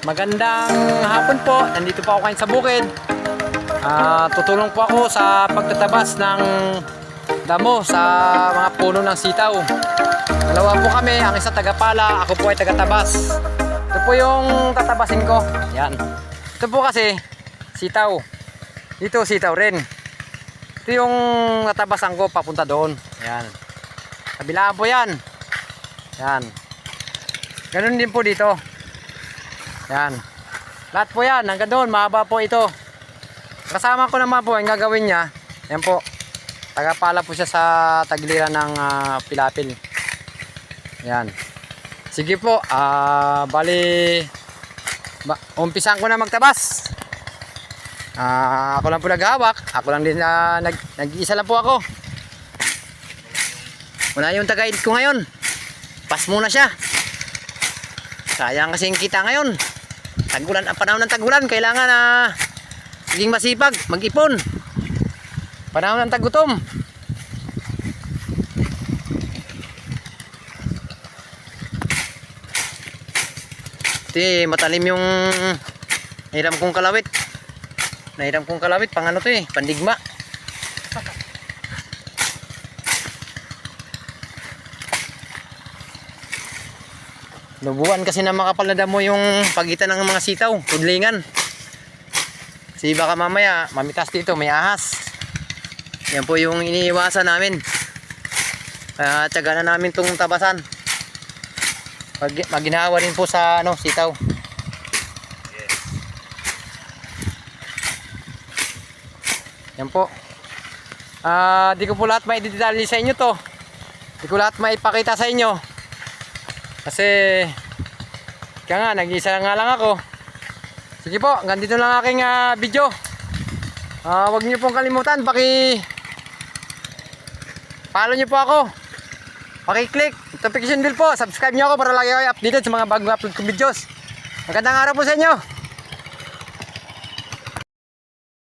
Magandang hapon po. Nandito po ako ngayon sa bukid. Ah, tutulong po ako sa pagtatabas ng damo sa mga puno ng sitaw. Dalawa po kami, ang isa tagapala, ako po ay tagatabas. Ito po yung tatabasin ko. Yan. Ito po kasi sitaw. Dito sitaw rin. Ito yung natabasan ko papunta doon. Yan. Kabilaan po yan. Yan. Ganun din po dito. Yan. Lahat po yan. Hanggang doon. Mahaba po ito. Kasama ko naman po ang gagawin niya. Yan po. Tagapala po siya sa tagiliran ng ah, pilapil. Yan. Sige po. Ah, bali ba, umpisan ko na magtabas. Ah, ako lang po naghawak. Ako lang din na nag, nag-iisa lang po ako. Wala yung tagaid ko ngayon. Pas muna siya. Sayang kasing kita ngayon. Tagulan, ang panahon ng tagulan, kailangan na maging masipag, mag-ipon. Panahon ng tagutom. Ito matalim yung nahiram kong kalawit. Nahiram kong kalawit, pang ano to eh, pandigma. Lubuan kasi na makapal na damo yung pagitan ng mga sitaw, tudlingan. Kasi baka mamaya, mamitas dito, may ahas. Yan po yung iniiwasan namin. Kaya tiyaga na namin itong tabasan. Mag maginawa rin po sa ano, sitaw. Yan po. Ah, di ko po lahat maidetalye sa inyo to. Di ko lahat maipakita sa inyo. Kasi kaya nga, nag-isa nga lang ako. Sige po, hanggang dito lang aking ah, video. Ah, wag niyo pong kalimutan, paki follow niyo po ako. Paki-click notification bell po. Subscribe niyo ako para lagi kayo updated sa mga bagong upload kong videos. Magandang araw po sa inyo.